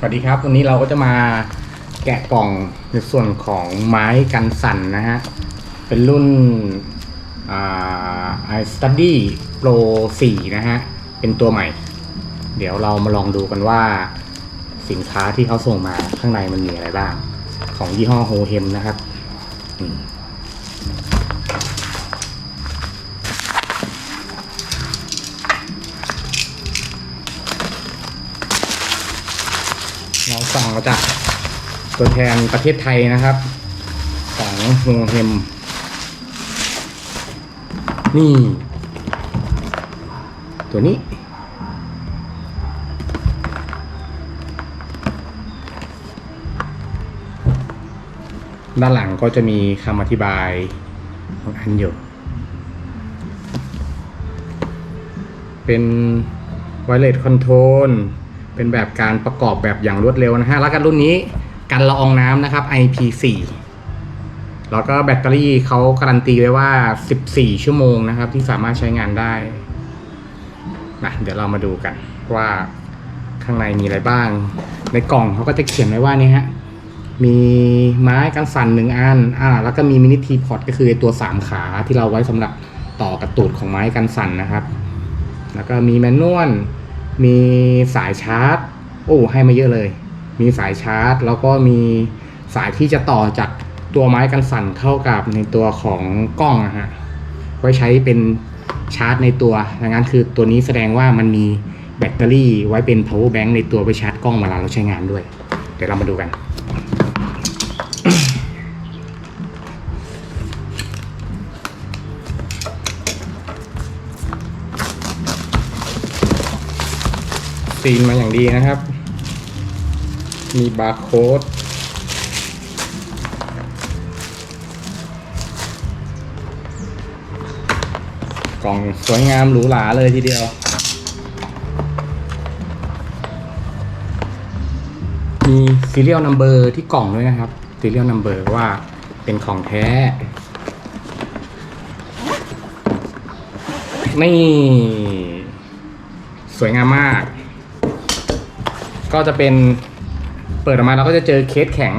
สวัสดีครับ วันนี้เราก็จะมาแกะกล่องในส่วนของไม้กันสั่นนะฮะ เป็นรุ่นอ่า i study pro 4นะฮะ เป็นตัวใหม่ เดี๋ยวเรามาลองดูกันว่าสินค้าที่เขาส่งมาข้างในมันมีอะไรบ้าง ของยี่ห้อโฮเฮมนะครับ อืมเราสั่งจากตัวแทนประเทศไทยนะครับ ของโฮเฮมนี่ ตัวนี้ ด้านหลังก็จะมีคำอธิบายของอันอยู่ เป็น wireless control เป็นแบบการประกอบแบบอย่างรวดเร็วนะฮะ แล้วกันรุ่นนี้กันละอองน้ำนะครับ IP4 แล้วก็แบตเตอรี่เขาการันตีไว้ว่า 14 ชั่วโมงนะครับ ที่สามารถใช้งานได้นะเดี๋ยวเรามาดูกันว่าข้างในมีอะไรบ้าง ในกล่องเขาก็จะเขียนไว้ว่านี่ฮะ มีไม้กันสั่นหนึ่งอัน อ่า แล้วก็มีมินิทีพอตก็คือตัวสามขาที่เราไว้สำหรับต่อกับตูดของไม้กันสั่นนะครับ แล้วก็มีแมนนวล มีสายชาร์จ โอ้ให้มาเยอะเลย มีสายชาร์จ แล้วก็มีสายที่จะต่อจากตัวไม้กันสั่นเข้ากับในตัวของกล้องนะฮะไว้ใช้เป็นชาร์จในตัวดังนั้นคือตัวนี้แสดงว่ามันมีแบตเตอรี่ไว้เป็น power bank ในตัวไว้ชาร์จกล้องเวลาเราใช้งานด้วย เดี๋ยวเรามาดูกัน ซีนมาอย่างดีนะครับ มีบาร์โค้ดกล่องสวยงามหรูหราเลยทีเดียว มี serial number ที่กล่องด้วยนะครับ serial number ว่าเป็นของแท้ นี่ สวยงามมาก ก็จะเป็นเปิดออกมาเราก็จะเจอเคสแข็ง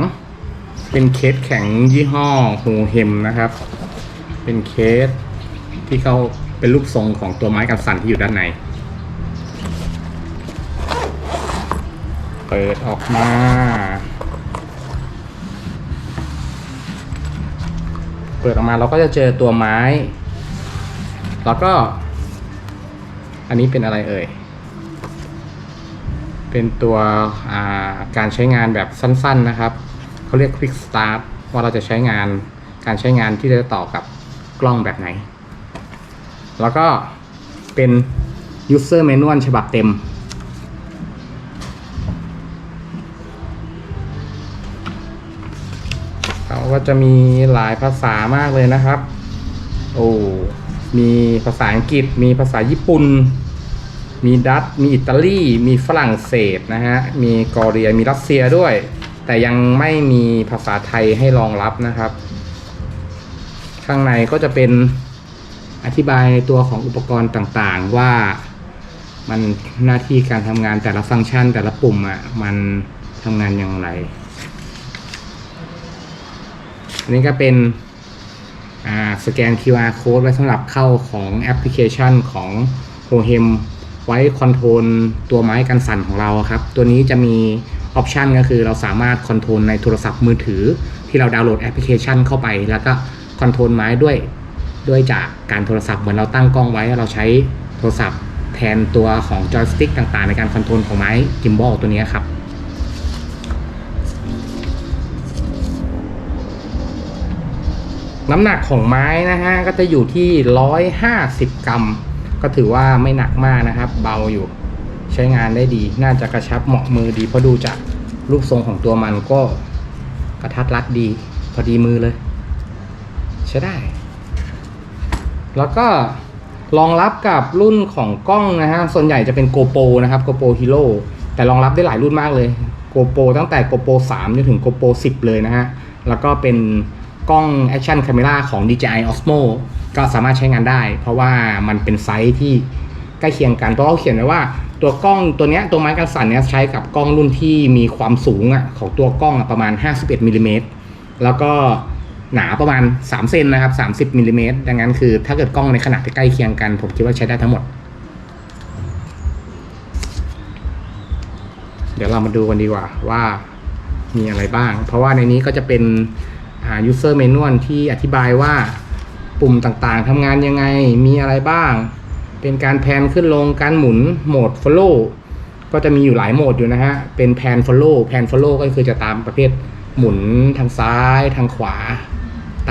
เป็นเคสแข็งยี่ห้อโฮเฮมนะครับ เป็นเคสที่เขาเป็นรูปทรงของตัวไม้กันสั่นที่อยู่ด้านใน เปิดออกมาเปิดออกมาเราก็จะเจอตัวไม้ แล้วก็ อันนี้เป็นอะไรเอ่ย เป็นตัวการใช้งานแบบสั้นๆนะครับเขาเรียก Quick Start ว่าเราจะใช้งานการใช้งานที่จะต่อกับกล้องแบบไหน แล้วก็เป็น User Manual ฉบับเต็ม เขาก็จะมีหลายภาษามากเลยนะครับ โอ้ มีภาษาอังกฤษ มีภาษาญี่ปุ่น มีดัตช์มีอิตาลี มีฝรั่งเศสนะฮะ มีกอเรีย มีรัสเซียด้วย แต่ยังไม่มีภาษาไทยให้รองรับนะครับ ข้างในก็จะเป็นอธิบายในตัวของอุปกรณ์ต่างๆ ว่ามันหน้าที่การทำงานแต่ละฟังก์ชันแต่ละปุ่มอะ่ะมันทำงานอย่างไร อันนี้ก็เป็นสแกน QR code ไว้สำหรับเข้าของแอปพลิเคชันของ h o h e m ไว้คอนโทรลตัวไม้กันสั่นของเราครับ ตัวนี้จะมีออปชันก็คือเราสามารถคอนโทรลในโทรศัพท์มือถือ ที่เราดาวน์โหลดแอปพลิเคชันเข้าไป แล้วก็คอนโทรลไม้ด้วยด้วยจากการโทรศัพท์เหมือนเราตั้งกล้องไว้เราใช้โทรศัพท์แทนตัวของจอยสติ๊กต่างๆ ในการคอนโทรลของไม้กิมบอลตัวนี้ครับน้ำหนักของไม้นะฮะก็จะอยู่ที่ 150 กรัม ก็ถือว่าไม่หนักมากนะครับ เบาอยู่ใช้งานได้ดี น่าจะกระชับเหมาะมือดีเพราะดูจากรูปทรงของตัวมันก็กระทัดรัดดี พอดีมือเลย ใช้ได้ แล้วก็รองรับกับรุ่นของกล้องนะฮะ ส่วนใหญ่จะเป็น GoPro นะครับ GoPro Hero แต่รองรับได้หลายรุ่นมากเลย GoPro ตั้งแต่ GoPro 3จนถึง GoPro 10 เลยนะฮะ แล้วก็เป็น กล้อง Action Camera ของ DJI Osmo ก็สามารถใช้งานได้ เพราะว่ามันเป็นไซส์ที่ใกล้เคียงกันเพราะเขาเขียนไว้ว่าตัวกล้องตัวนี้ตัวไม้กันสั่นเนี้ยใช้กับกล้องรุ่นที่มีความสูงอะของตัวกล้องอะประมาณ 51มิลลิเมตรแล้วก็หนาประมาณ 3 เซนนะครับ 30มิลลิเมตรดังนั้นคือถ้าเกิดกล้องในขนาดที่ใกล้เคียงกัน ผมคิดว่าใช้ได้ทั้งหมด เดี๋ยวเรามาดูกันดีกว่าว่ามีอะไรบ้าง เพราะว่าในนี้ก็จะเป็น user manual ที่อธิบายว่าปุ่มต่างๆทำงานยังไงมีอะไรบ้าง เป็นการแพนขึ้นลงการหมุนโหมด follow ก็จะมีอยู่หลายโหมดอยู่นะฮะ เป็นแพน follow แพน follow ก็คือจะตามประเภทหมุนทางซ้ายทางขวา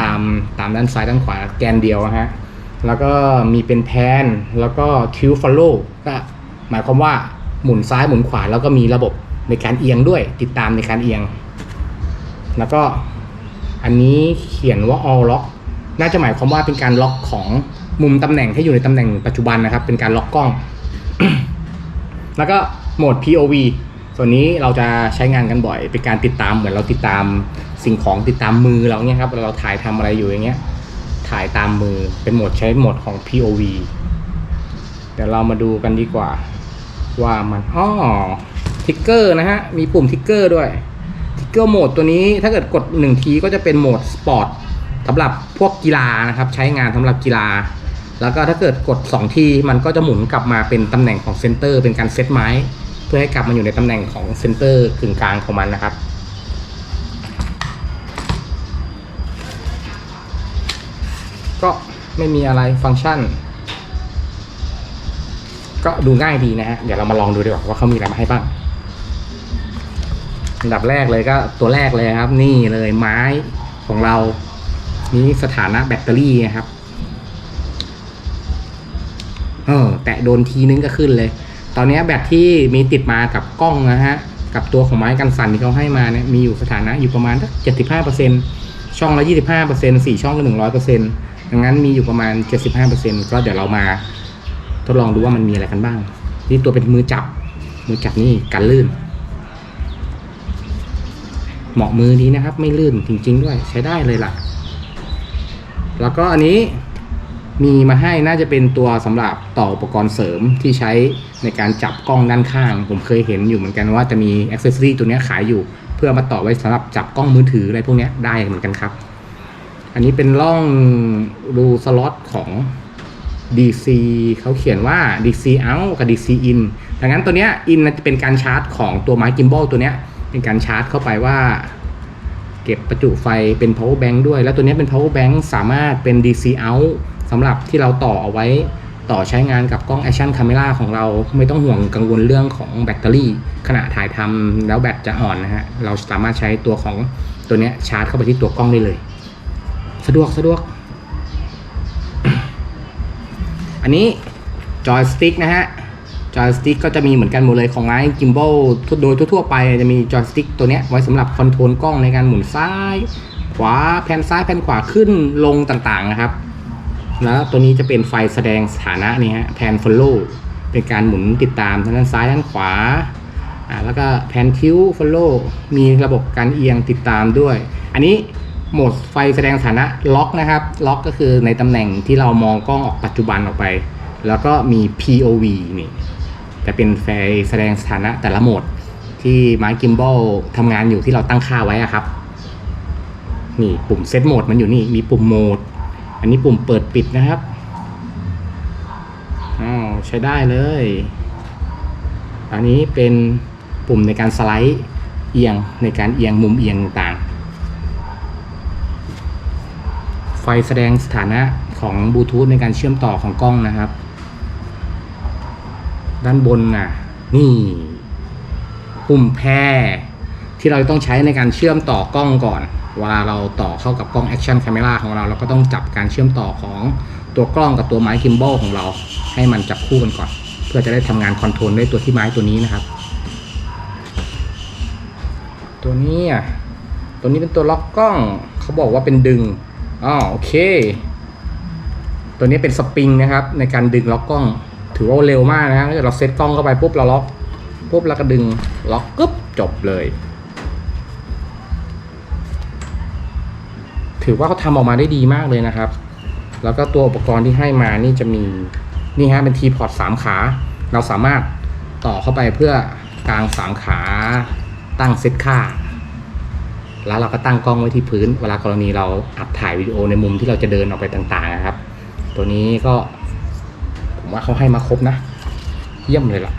ตามตามด้านซ้ายด้านขวาแกนเดียวะฮะ แล้วก็มีเป็นแพนแล้วก็ tilt follow ก็หมายความว่าหมุนซ้ายหมุนขวาแล้วก็มีระบบในการเอียงด้วย ติดตามในการเอียง แล้วก็ อันนี้เขียนว่า all lock น่าจะหมายความว่าเป็นการล็อกของมุมตำแหน่งที่อยู่ในตำแหน่งปัจจุบันนะครับ เป็นการล็อกกล้อง แล้วก็โหมด POV ส่วนนี้เราจะใช้งานกันบ่อย เป็นการติดตามเหมือนเราติดตามสิ่งของติดตามมือเราเนี่ยครับเวลาเราถ่ายทำอะไรอยู่อย่างเงี้ย ถ่ายตามมือเป็นโหมดใช้โหมดของ POV เดี๋ยวเรามาดูกันดีกว่า ว่ามันอ้อทิกเกอร์นะฮะ มีปุ่มทิกเกอร์ด้วย ทิกเกอร์โหมดตัวนี้ถ้าเกิดกด1ทีก็จะเป็นโหมดสปอร์ตสำหรับพวกกีฬานะครับใช้งานสำหรับกีฬา แล้วก็ถ้าเกิดกด 2 ทีมันก็จะหมุนกลับมาเป็นตำแหน่งของเซนเตอร์เป็นการเซตไม้ เพื่อให้กลับมาอยู่ในตำแหน่งของเซนเตอร์กึ่งกลางของมันนะครับก็ไม่มีอะไรฟังก์ชัน ก็ดูง่ายดีนะฮะ เดี๋ยวเรามาลองดูดีกว่าว่าเขามีอะไรมาให้บ้าง อันดับแรกเลยก็ตัวแรกเลยครับ นี่เลยไม้ของเรา นี่สถานะแบตเตอรี่นะครับเออแตะโดนทีนึงก็ขึ้นเลย ตอนนี้แบตที่มีติดมากับกล้องนะฮะ กับตัวของไม้กันสั่นที่เขาให้มาเนี่ยมีอยู่สถานะอยู่ประมาณเจ็ดสิบห้าเปอร์เซ็นช่องละยี่สิบห้าเปอร์เซ็นสี่ช่องละหนึ่งร้อยเปอร์เซ็นดังนั้นมีอยู่ประมาณเจ็ดสิบห้าเปอร์เซ็นก็เดี๋ยวเรามา ทดลองดูว่ามันมีอะไรกันบ้างนี่ตัวเป็นมือจับ มือจับนี่กันลื่น เหมาะมือนี้นะครับ ไม่ลื่นจริง ๆ ด้วยใช้ได้เลยล่ะ แล้วก็อันนี้มีมาให้น่าจะเป็นตัวสำหรับต่ออุปกรณ์เสริมที่ใช้ในการจับกล้องด้านข้าง ผมเคยเห็นอยู่เหมือนกันว่าจะมีอ c เซสซอรีตัวนี้ขายอยู่ เพื่อมาต่อไว้สำหรับจับกล้องมือถืออะไรพวกนี้ได้เหมือนกันครับ อันนี้เป็นร่องรูสล็อตของ DC เขาเขียนว่า DC out กับ DC in ดังนั้นตัวเนี้ย in จะเป็นการชาร์จของตัวไม้กิมบอลตัวเนี้ย เป็นการชาร์จเข้าไปว่า เก็บประจุไฟเป็น power bank ด้วย แล้วตัวนี้เป็น power bank สามารถเป็น DC out สำหรับที่เราต่อเอาไว้ต่อใช้งานกับกล้อง action camera ของเราไม่ต้องห่วงกังวลเรื่องของแบตเตอรี่ ขณะถ่ายทำแล้วแบตจะอ่อนนะฮะ เราสามารถใช้ตัวของตัวนี้ชาร์จเข้าไปที่ตัวกล้องได้เลย สะดวกสะดวก อันนี้จอยสติ๊กนะฮะ จอยสติ๊กก็จะมีเหมือนกันหมดเลยของไม้กิม b บ l โดยทั่วๆไปจะมีจอยสติ๊กตัวนี้ไว้สำหรับคอนโทรลกล้องในการหมุนซ้าย ขวาแผ่นซ้ายแผ่นขวาขึ้นลงต่างๆนะครับ แล้วตัวนี้จะเป็นไฟแสดงสถานะนี่ฮะแพน follow เป็นการหมุนติดตามทางด้านซ้ายด้านขวาอ่าแล้วก็แพนทิว follow มีระบบการเอียงติดตามด้วย อันนี้โหมดไฟแสดงสถานะล็อกนะครับ ล็อกก็คือในตำแหน่งที่เรามองกล้องออกปัจจุบันออกไป แล้วก็มี POV นี่ จะเป็นไฟแสดงสถานะแต่ละโหมดที่ไม้กิมบอลทำงานอยู่ที่เราตั้งค่าไว้อะครับ นี่ปุ่มเซตโหมดมันอยู่นี่มีปุ่มโหมด อันนี้ปุ่มเปิดปิดนะครับอ๋อใช้ได้เลย อันนี้เป็นปุ่มในการสไลด์เอียงในการเอียงมุมเอียงต่าง ไฟแสดงสถานะของบลูทูธในการเชื่อมต่อของกล้องนะครับ ด้านบนน่ะ นี่ปุ่มแพรที่เราต้องใช้ในการเชื่อมต่อกล้องก่อน เวลาเราต่อเข้ากับกล้อง Action Camera ของเรา เราก็ต้องจับการเชื่อมต่อของตัวกล้องกับตัวไม้กิมบอลของเรา ให้มันจับคู่กันก่อน เพื่อจะได้ทำงานคอนโทรลด้วยตัวที่ไม้ตัวนี้นะครับ ตัวนี้อะตัวนี้เป็นตัวล็อกกล้องเขาบอกว่าเป็นดึงอ๋อโอเค ตัวนี้เป็นสปริงนะครับ ในการดึงล็อกกล้อง ถือว่าเร็วมากนะฮะถ้าเกิดเราเซตกล้องเข้าไปปุ๊บเราล็อกปุ๊บแล้วก็ดึงล็อกกึ๊บจบเลย ถือว่าเขาทำออกมาได้ดีมากเลยนะครับ แล้วก็ตัวอุปกรณ์ที่ให้มานี่จะมีนี่ฮะเป็นทีพอร์ตสามขา เราสามารถต่อเข้าไปเพื่อกางสามขาตั้งเซตค่า แล้วเราก็ตั้งกล้องไว้ที่พื้น เวลากรณีเราอัดถ่ายวิดีโอในมุมที่เราจะเดินออกไปต่างๆนะครับ ตัวนี้ก็ ผมว่าเขาให้มาครบนะ เยี่ยมเลยล่ะ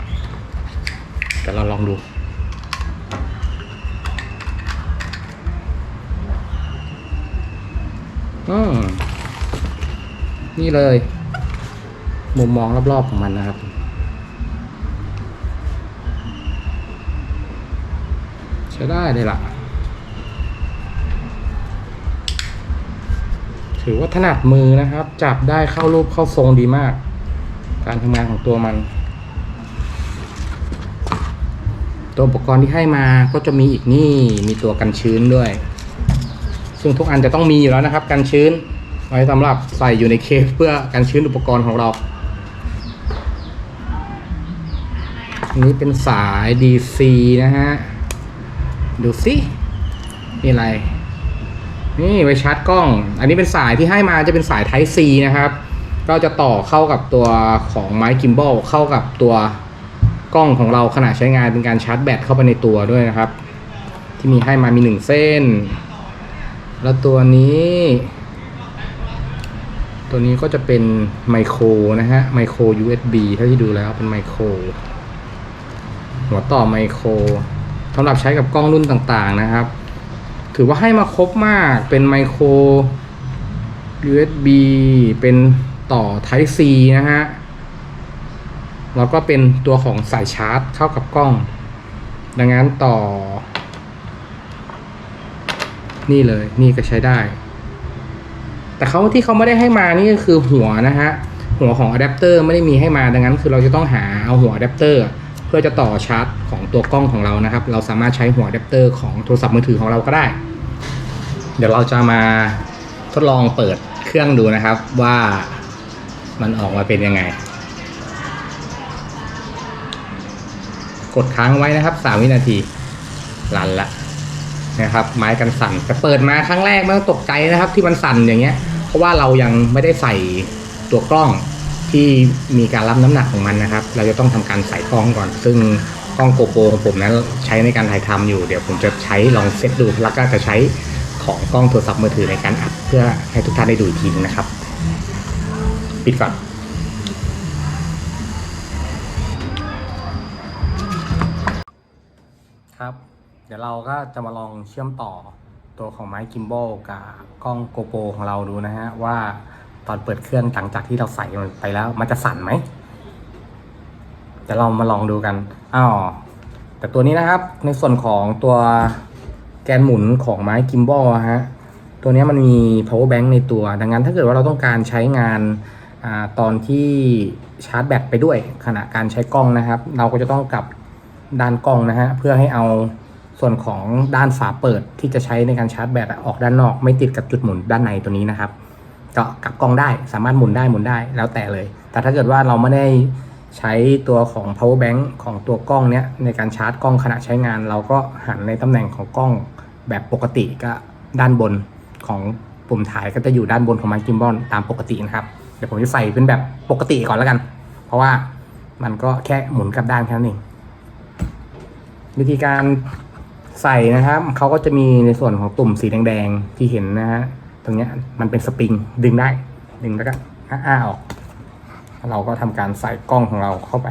แต่เราลองดู อืมนี่เลย มุมมองรอบๆของมันนะครับใช้ได้เลยล่ะ ถือว่าถนัดมือนะครับ จับได้เข้ารูปเข้าทรงดีมาก การทำงานของตัวมัน ตัวอุปกรณ์ที่ให้มาก็จะมีอีกนี่มีตัวกันชื้นด้วย ซึ่งทุกอันจะต้องมีอยู่แล้วนะครับ กันชื้น ไว้สำหรับใส่อยู่ในเคสเพื่อกันชื้นอุปกรณ์ของเราอันนี้เป็นสาย DC นะฮะ ดูสินี่อะไร นี่ไว้ชาร์จกล้อง อันนี้เป็นสายที่ให้มาจะเป็นสาย Type C นะครับ ก็จะต่อเข้ากับตัวของไม้กิมบอลเข้ากับตัวกล้องของเราขณะใช้งานเป็นการชาร์จแบตเข้าไปในตัวด้วยนะครับ ที่มีให้มามีหนึ่งเส้น แล้วตัวนี้ ตัวนี้ก็จะเป็นไมโครนะฮะไมโคร USB เท่าที่ดูแล้วเป็นไมโครหัวต่อไมโครสำหรับใช้กับกล้องรุ่นต่างๆนะครับ ถือว่าให้มาครบมากเป็นไมโคร USB เป็น ต่อ Type C นะฮะ แล้วก็เป็นตัวของสายชาร์จเข้ากับกล้อง ดังนั้นต่อ นี่เลยนี่ก็ใช้ได้ แต่เขาที่เขาไม่ได้ให้มานี่ก็คือหัวนะฮะ หัวของอะแดปเตอร์ไม่ได้มีให้มาดังนั้น คือเราจะต้องหาเอาหัวอะแดปเตอร์เพื่อจะต่อชาร์จของตัวกล้องของเรานะครับ เราสามารถใช้หัวอะแดปเตอร์ของโทรศัพท์มือถือของเราก็ได้ เดี๋ยวเราจะมาทดลองเปิดเครื่องดูนะครับว่า มันออกมาเป็นยังไง กดค้างไว้นะครับ3วินาทีลันละนะครับ ไม้กันสั่นแต่เปิดมาครั้งแรกไม่ต้องตกใจนะครับ ที่มันสั่นอย่างเงี้ย เพราะว่าเรายังไม่ได้ใส่ตัวกล้องที่มีการรับน้ำหนักของมันนะครับ เราจะต้องทำการใส่กล้องก่อน ซึ่งกล้องโกโปรของผมนั้นใช้ในการถ่ายทำอยู่ เดี๋ยวผมจะใช้ลองเซตดู แล้วก็จะใช้ของกล้องโทรศัพท์มือถือในการอัดเพื่อให้ทุกท่านได้ดูอีกทีนึงนะครับ ปิดก่อนครับ เดี๋ยวเราก็จะมาลองเชื่อมต่อตัวของไม้กิมบอลกับกล้องโกโปรของเราดูนะฮะ ว่าตอนเปิดเครื่องหลังจากที่เราใส่มันไปแล้ว มันจะสั่นไหมเดี๋ยวเรามาลองดูกันอ้าวแต่ตัวนี้นะครับในส่วนของตัวแกนหมุนของไม้กิมบอลฮะตัวนี้มันมี power bank ในตัว ดังนั้นถ้าเกิดว่าเราต้องการใช้งาน อตอนที่ชาร์จแบตไปด้วยขณะการใช้กล้องนะครับ เราก็จะต้องกลับด้านกล้องนะฮะเพื่อให้เอาส่วนของด้านฝาเปิดที่จะใช้ในการชาร์จแบตออกด้านนอก ไม่ติดกับจุดหมุนด้านในตัวนี้นะครับ ก็กลับกล้องได้สามารถหมุนได้หมุนได้แล้วแต่เลย แต่ถ้าเกิดว่าเราไม่ได้ใช้ตัวของ power bank ของตัวกล้องเนี้ยในการชาร์จกล้องขณะใช้งาน เราก็หันในตำแหน่งของกล้องแบบปกติก็ด้านบนของปุ่มถ่ายก็จะอยู่ด้านบนของมค์กิมบอลตามปกตินะครับ ดี๋ยวผมจะใส่เป็นแบบปกติก่อนแล้วกัน เพราะว่ามันก็แค่หมุนกลับด้านแค่นั้นเองวิธีการใส่นะครับเขาก็จะมีในส่วนของตุ่มสีแดงๆที่เห็นนะฮะตรงเนี้ยมันเป็นสปริงดึงได้ ดึงแล้วก็อ้าออก เราก็ทำการใส่กล้องของเราเข้าไป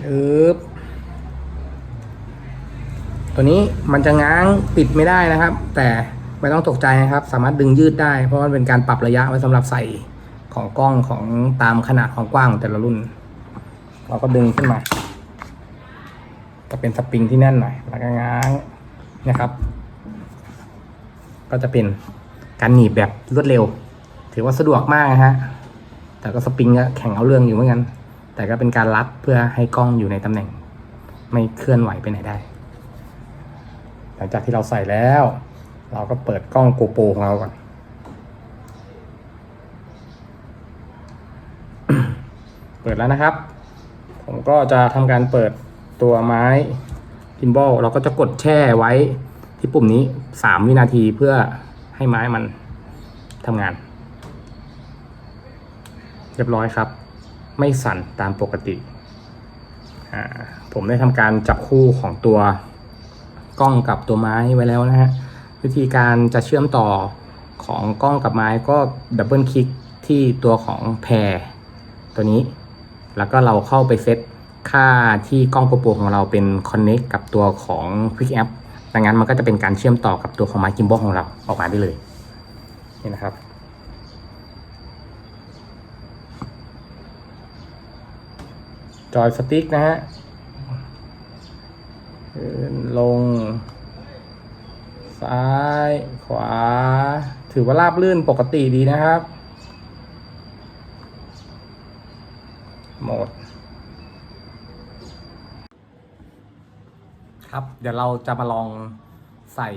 ปึ๊บตัวนี้มันจะง้างปิดไม่ได้นะครับ แต่ ไม่ต้องตกใจนะครับ สามารถดึงยืดได้ เพราะมันเป็นการปรับระยะไว้สำหรับใส่ของกล้องของตามขนาดของกว้างของแต่ละรุ่น เราก็ดึงขึ้นมาก็เป็นสปริงที่แน่นหน่อยแล้วก็ง้างนะครับ ก็จะเป็นการหนีบแบบรวดเร็ว ถือว่าสะดวกมากนะฮะแต่ก็สปริงก็แข่งเอาเรื่องอยู่เหมือนกันแต่ก็เป็นการรัดเพื่อให้กล้องอยู่ในตำแหน่ง ไม่เคลื่อนไหวไปไหนได้ หลังจากที่เราใส่แล้ว เราก็เปิดกล้องโกโปรของเราก่อน เปิดแล้วนะครับ ผมก็จะทำการเปิดตัวไม้กิมบอลเราก็จะกดแช่ไว้ที่ปุ่มนี้สามวินาทีเพื่อให้ไม้มันทำงาน เรียบร้อยครับ ไม่สั่นตามปกติ ผมได้ทำการจับคู่ของตัวกล้องกับตัวไม้ไว้แล้วนะฮะ วิธีการจะเชื่อมต่อของกล้องกับไม้ก็ดับเบิลคลิกที่ตัวของแพรตัวนี้ แล้วก็เราเข้าไปเซตค่าที่กล้องโปรโปรของเราเป็น Connect กับตัวของ Quick App ดังนั้นมันก็จะเป็นการเชื่อมต่อกับตัวของไม้กิมบอลของเราออกมาได้เลยนี่นะครับจอยสติ๊กนะฮะลง ซ้าย ขวา ถือว่าราบลื่นปกติดีนะครับ หมด ครับ เดี๋ยวเราจะมาลองใส่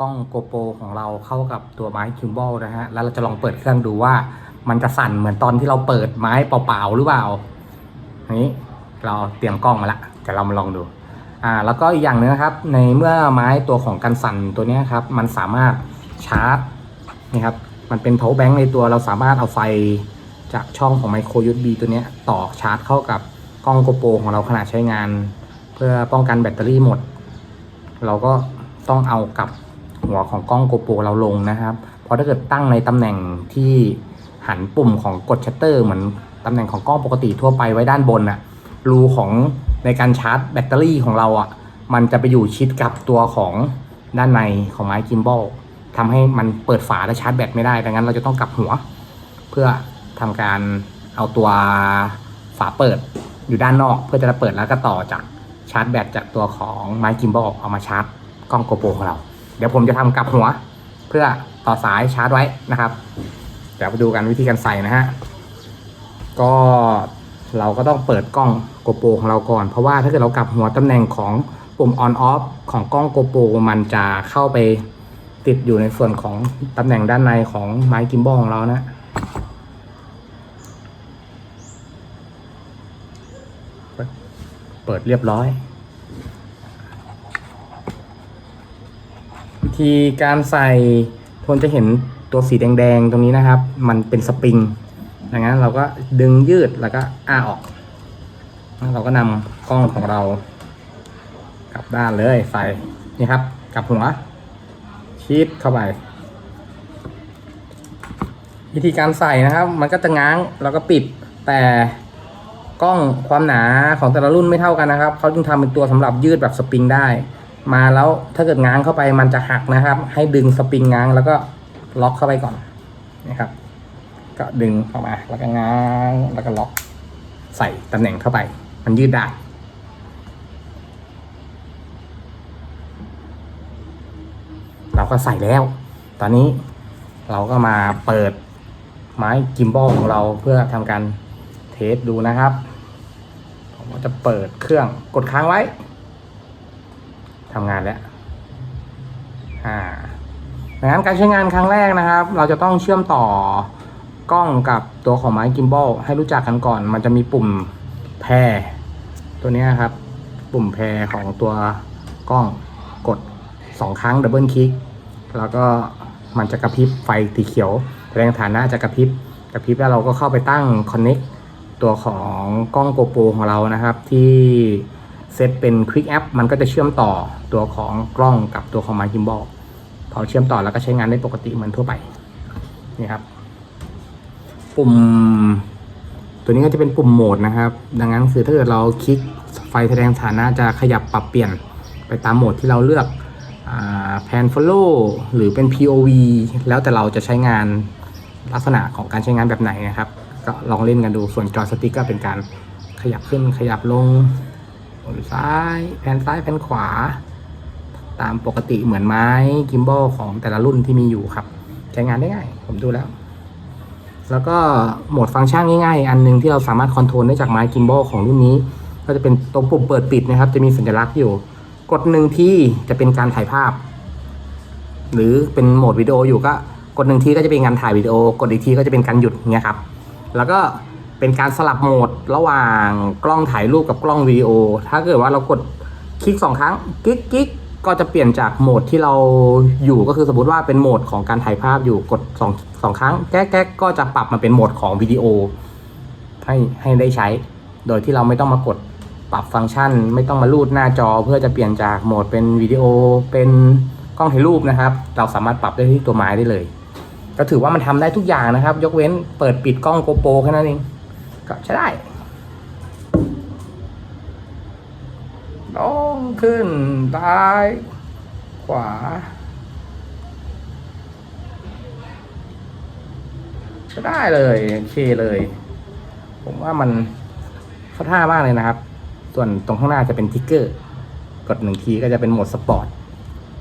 กล้องโกโปรของเราเข้ากับตัวไม้คิมบอลนะฮะ แล้วเราจะลองเปิดเครื่องดูว่ามันจะสั่นเหมือนตอนที่เราเปิดไม้เปล่าๆหรือเปล่า นี้เราเตรียมกล้องมาละเดี๋ยวเรามาลองดู อ่าแล้วก็อีกอย่างหนึงนะครับ ในเมื่อไม้ตัวของกันสั่นตัวนี้ครับ มันสามารถชาร์จนี่ครับ มันเป็น power bank ในตัวเราสามารถเอาไฟจากช่องของไมโคร USB ตัวนี้ต่อชาร์จเข้ากับกล้องโกโปรของเราขณะใช้งาน เพื่อป้องกันแบตเตอรี่หมด เราก็ต้องเอากับหัวของกล้องโกโปรเราลงนะครับ เพราะถ้าเกิดตั้งในตำแหน่งที่หันปุ่มของกดชัตเตอร์เหมือนตำแหน่งของกล้องปกติทั่วไปไว้ด้านบนน่ะรูของ ในการชาร์จแบตเตอรี่ของเราอะ มันจะไปอยู่ชิดกับตัวของด้านในของไม้กิมบอลทำให้มันเปิดฝาและชาร์จแบตไม่ได้ ดังนั้นเราจะต้องกลับหัว เพื่อทำการเอาตัวฝาเปิดอยู่ด้านนอก เพื่อจะเปิดแล้วก็ต่อจากชาร์จแบตจากตัวของไม้กิมบอลเอามาชาร์จกล้องโกโปรของเรา เดี๋ยวผมจะทำกลับหัว เพื่อต่อสายชาร์จไว้นะครับ เดี๋ยวไปดูกันวิธีการใส่นะฮะ ก็ เราก็ต้องเปิดกล้องโกโปรของเราก่อน เพราะว่าถ้าเกิดเรากลับหัวตำแหน่งของปุ่ม on off ของกล้องโกโปรมันจะเข้าไปติดอยู่ในส่วนของตำแหน่งด้านในของไม้กิมบอลของเรานะเปิดเรียบร้อยวิธีการใส่ทนจะเห็นตัวสีแดงๆตรงนี้นะครับ มันเป็นสปริง ดังนั้นเราก็ดึงยืดแล้วก็อ้าออก เราก็นำกล้องของเรา กลับด้านเลยใส่นี่ครับกลับหัวชีดเข้าไป วิธีการใส่นะครับ มันก็จะง้างแล้วก็ปิด แต่กล้องความหนาของแต่ละรุ่นไม่เท่ากันนะครับเขาจึงทำเป็นตัวสำหรับยืดแบบสปริงได้ มาแล้วถ้าเกิดง้างเข้าไปมันจะหักนะครับ ให้ดึงสปริงง้างแล้วก็ล็อกเข้าไปก่อนนะครับ ก็ดึงเข้ามาแล้วก็ง้างแล้วก็ล็อกใส่ตำแหน่งเข้าไป มันยืดได้เราก็ใส่แล้ว ตอนนี้เราก็มาเปิดไม้กิมบอลของเราเพื่อทำการเทสดูนะครับ ผมก็จะเปิดเครื่องกดค้างไว้ทำงานแล้วอ่าดังนั้นการใช้งานครั้งแรกนะครับ เราจะต้องเชื่อมต่อ กล้องกับตัวของไม้กิมบอลให้รู้จักกันก่อน มันจะมีปุ่มแพรตัวนี้ครับ ปุ่มแพรของตัวกล้องกดสองครั้งดับเบิลคลิก แล้วก็มันจะกระพริบไฟสีเขียวแสดงฐานะจะกระพริบกระพริบแล้วเราก็เข้าไปตั้ง Connect ตัวของกล้องโกโปรของเรานะครับ ที่เซตเป็น Quick App มันก็จะเชื่อมต่อตัวของกล้องกับตัวของ My Gimbal พอเชื่อมต่อแล้วก็ใช้งานได้ปกติเหมือนทั่วไปนี่ครับ ปุ่ม ตัวนี้ก็จะเป็นปุ่มโหมดนะครับ ดังนั้นคือถ้าเกิดเราคลิกไฟแสดงฐานะจะขยับปรับเปลี่ยนไปตามโหมดที่เราเลือกแพนฟอลโล่หรือเป็น POV แล้วแต่เราจะใช้งานลักษณะของการใช้งานแบบไหนนะครับ ก็ลองเล่นกันดูส่วนจอสติ๊กก็เป็นการขยับขึ้นขยับลงหมุนซ้ายแผนซ้ายแผนขวา ตามปกติเหมือนไม้กิมบอลของแต่ละรุ่นที่มีอยู่ครับ ใช้งานได้ง่าย ผมดูแล้ว แล้วก็โหมดฟังก์ชันง่ายๆ อันหนึงที่เราสามารถคอนโทรลได้จากไม้กิมบอลของรุ่นนี้ ก็จะเป็นตรงปุ่มเปิดปิดนะครับ จะมีสัญลักษณ์อยู่ กดหนึ่งที่จะเป็นการถ่ายภาพ หรือเป็นโหมดวิดีโออยู่ก็กดหนึ่งทีก็จะเป็นการถ่ายวิดีโอ กดอีกทีก็จะเป็นการหยุดเงี้ยครับ แล้วก็เป็นการสลับโหมดระหว่างกล้องถ่ายรูปกับกล้องวิดีโอ ถ้าเกิดว่าเรากดคลิกสองครั้งกิ๊กกิ๊ก ก็จะเปลี่ยนจากโหมดที่เราอยู่ก็คือสมมติว่าเป็นโหมดของการถ่ายภาพอยู่กดสองสองครั้งแก๊กแก๊กก็จะปรับมาเป็นโหมดของวิดีโอให้ให้ได้ใช้ โดยที่เราไม่ต้องมากดปรับฟังก์ชัน ไม่ต้องมาลูดหน้าจอ เพื่อจะเปลี่ยนจากโหมดเป็นวิดีโอเป็นกล้องถ่ายรูปนะครับ เราสามารถปรับได้ที่ตัวไม้ได้เลย ก็ถือว่ามันทำได้ทุกอย่างนะครับ ยกเว้นเปิดปิดกล้องโกโปรแค่นั้นเองก็ใช้ได้ ลงขึ้นซ้าย ขวา ก็ได้เลยโอเคเลย ผมว่ามันเข้าท่ามากเลยนะครับ ส่วนตรงข้างหน้าจะเป็นทิกเกอร์ กดหนึ่งทีก็จะเป็นโหมดสปอร์ต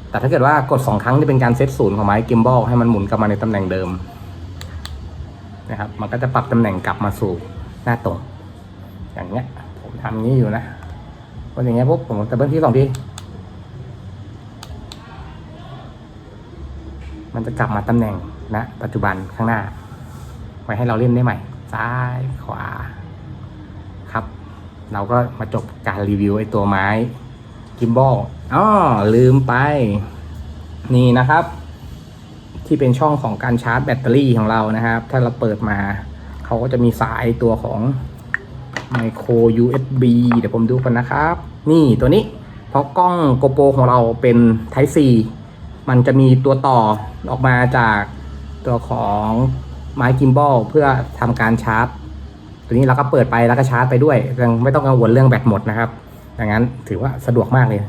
แต่ถ้าเกิดว่ากดสองครั้งจะเป็นการเซตศูนย์ของไม้กิมบอลให้มันหมุนกลับมาในตำแหน่งเดิมนะครับ มันก็จะปรับตำแหน่งกลับมาสู่หน้าตรง อย่างเงี้ย ผมทำอย่างนี้อยู่นะ พออย่างเงี้ยปุ๊บผมจะเบิ้ลที่สองทีมันจะกลับมาตำแหน่งนะปัจจุบันข้างหน้า ไว้ให้เราเล่นได้ใหม่ ซ้ายขวา ครับ เราก็มาจบการรีวิวไอ้ตัวไม้กิมบอลอ๋อลืมไป นี่นะครับ ที่เป็นช่องของการชาร์จแบตเตอรี่ของเรานะครับ ถ้าเราเปิดมา เขาก็จะมีสายตัวของ ไมโคร USB เดี๋ยวผมดูกันนะครับ นี่ตัวนี้ เพราะกล้องโกโปรของเราเป็น Type C มันจะมีตัวต่อออกมาจากตัวของไม้กิมบอลเพื่อทำการชาร์จ ตัวนี้เราก็เปิดไปแล้วก็ชาร์จไปด้วยยังไม่ต้องกังวลเรื่องแบตหมดนะครับ ดังนั้นถือว่าสะดวกมากเลย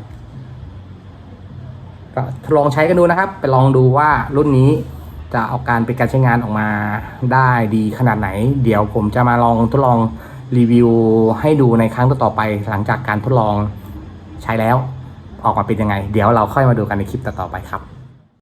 ก็ทดลองใช้กันดูนะครับ ไปลองดูว่ารุ่นนี้จะเอาการเป็นการใช้งานออกมาได้ดีขนาดไหน เดี๋ยวผมจะมาลองทดลอง รีวิวให้ดูในครั้งต่อๆไป หลังจากการทดลองใช้แล้ว ออกมาเป็นยังไง เดี๋ยวเราค่อยมาดูกันในคลิปต่อๆไปครับ